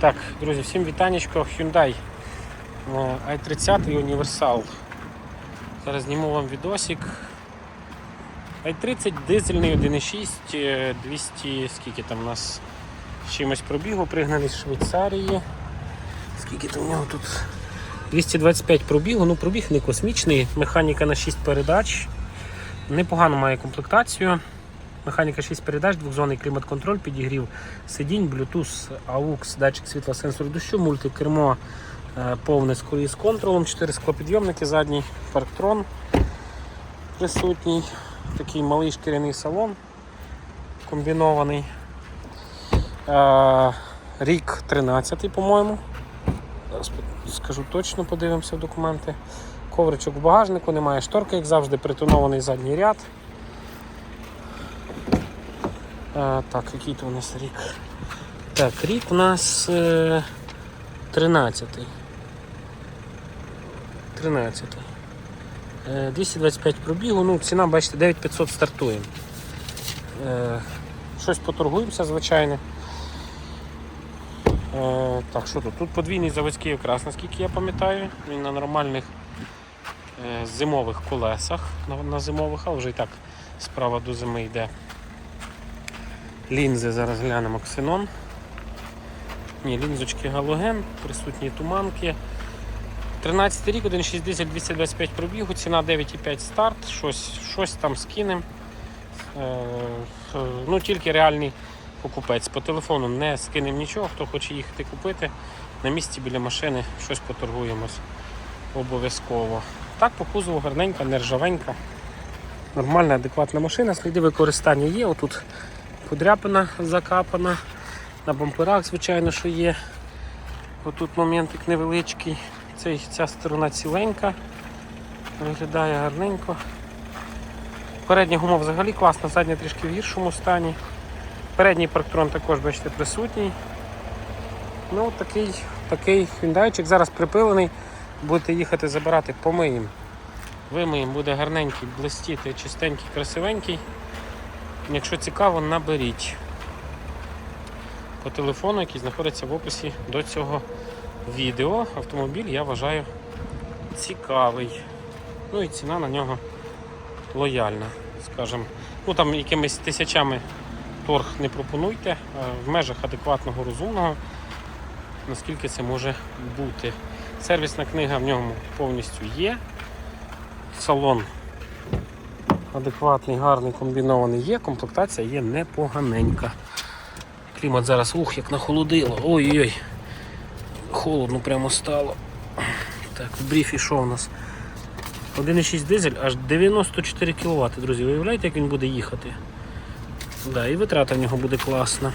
Так, друзі, всім вітанечко. Hyundai е, i30 універсал. Зараз зніму вам відосик. i30 дизельний 1.6, е, 200, скільки там у нас чимось пробігу, пригнаний з Швейцарії. Скільки там у нього тут? 225 пробігу, ну пробіг не космічний, механіка на 6 передач. Непогано має комплектацію. Механіка 6 передач, двохзонний клімат-контроль, підігрів сидінь, Bluetooth, AUX, датчик світла, сенсор дощу, мультикермо е, повне з круїз контролем, 4 склопідйомники, задній парктрон присутній, такий малий шкіряний салон комбінований. Е, Рік 13, по-моєму. Скажу точно, подивимося в документи. Ковричок в багажнику, немає шторки, як завжди, притонований задній ряд. А, так, який то у нас рік? Так, рік у нас е, 13. 13. Е, 225 пробігу, ну ціна, бачите, 9500 стартує. Е, щось поторгуємося, звичайно. Е, так, що тут? Тут подвійний заводський окрас, наскільки я пам'ятаю. Він на нормальних е, зимових колесах, на, на зимових, а вже і так справа до зими йде. Лінзи зараз глянемо ксенон. Ні, лінзочки галоген, присутні туманки. 13 рік, 1,6 дизель 225 пробігу, ціна 9,5 старт, щось, щось там скинем. Е, е, ну, тільки реальний покупець. По телефону не скинемо нічого, хто хоче їхати купити. На місці біля машини щось поторгуємось обов'язково. Так, по кузову гарненька, нержавенька. Нормальна, адекватна машина, сліди використання є. Отут подряпина закапана. На бамперах, звичайно, що є. Отут моментик невеличкий. Цей, ця сторона ціленька. Виглядає гарненько. Передня гума взагалі класна, задня трішки в гіршому стані. Передній парктрон також, бачите, присутній. Ну, такий, такий хюндайчик. Зараз припилений. Будете їхати забирати, помиємо. Вимиємо, буде гарненький, блистіти, чистенький, красивенький. Якщо цікаво, наберіть по телефону, який знаходиться в описі до цього відео. Автомобіль я вважаю цікавий. Ну і ціна на нього лояльна, скажімо. Ну там якимись тисячами торг не пропонуйте, в межах адекватного розумного, наскільки це може бути. Сервісна книга в ньому повністю є. Салон адекватний, гарний, комбінований є, комплектація є непоганенька. Клімат зараз ух, як нахолодило. Ой-ой. Холодно прямо стало. Так, в бріфі що у нас? 1,6 дизель аж 94 кВт, друзі. Виявляєте, як він буде їхати? Да, і витрата в нього буде класна.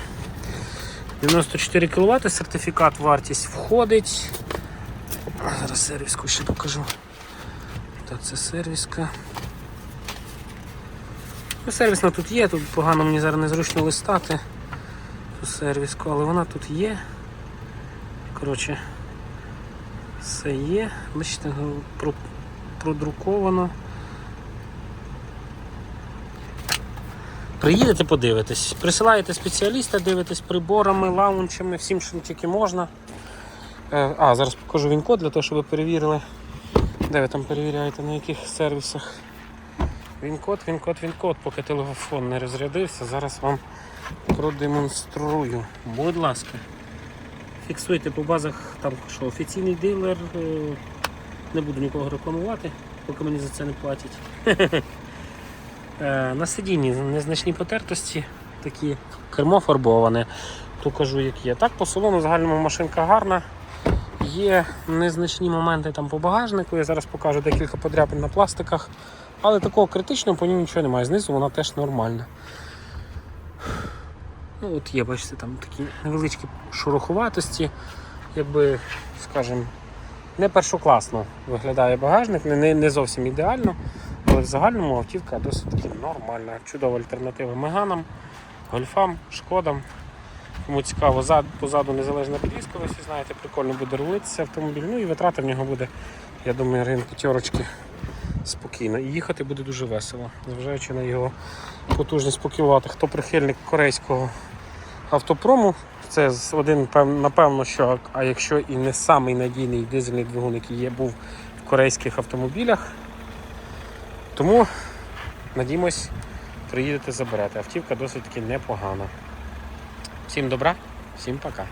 94 кВт, сертифікат вартість входить. Зараз сервіску ще покажу. Так, це сервіска. Ну, сервісна тут є, тут погано мені зараз незручно листати ту сервіску, але вона тут є. Коротше, все є. Бачите, про- продруковано. Приїдете, подивитесь. Присилаєте спеціаліста, дивитесь приборами, лаунчами, всім, що тільки можна. Е, А, зараз покажу він-код для того, щоб ви перевірили. Де ви там перевіряєте, на яких сервісах. Він-код, він-код, він-код, поки телефон не розрядився, зараз вам продемонструю. Будь ласка. Фіксуйте по базах там що офіційний дилер. е, Не буду нікого рекламувати, поки мені за це не платять. Е, На сидінні незначні потертості, такі кермо фарбоване. То кажу, як є. Так, по салону загальному машинка гарна. Є незначні моменти там по багажнику. Я зараз покажу декілька подряпин на пластиках. Але такого критичного по ній нічого немає. Знизу вона теж нормальна. Ну, от є, бачите, там такі невеличкі шуруховатості, якби, скажімо, не першокласно виглядає багажник, не, не, зовсім ідеально, але в загальному автівка досить таки нормальна. Чудова альтернатива Меганам, Гольфам, Шкодам. Кому цікаво, зад, позаду незалежна підвізка, ви всі знаєте, прикольно буде рулитися автомобіль. Ну і витрата в нього буде, я думаю, ринку п'ятерочки спокійно. І їхати буде дуже весело, зважаючи на його потужність по. Хто прихильник корейського автопрому, це один, напевно, що, а якщо і не самий надійний дизельний двигун, який є, був в корейських автомобілях. Тому, надіємось, приїдете, заберете. Автівка досить таки непогана. Всім добра, всім пока.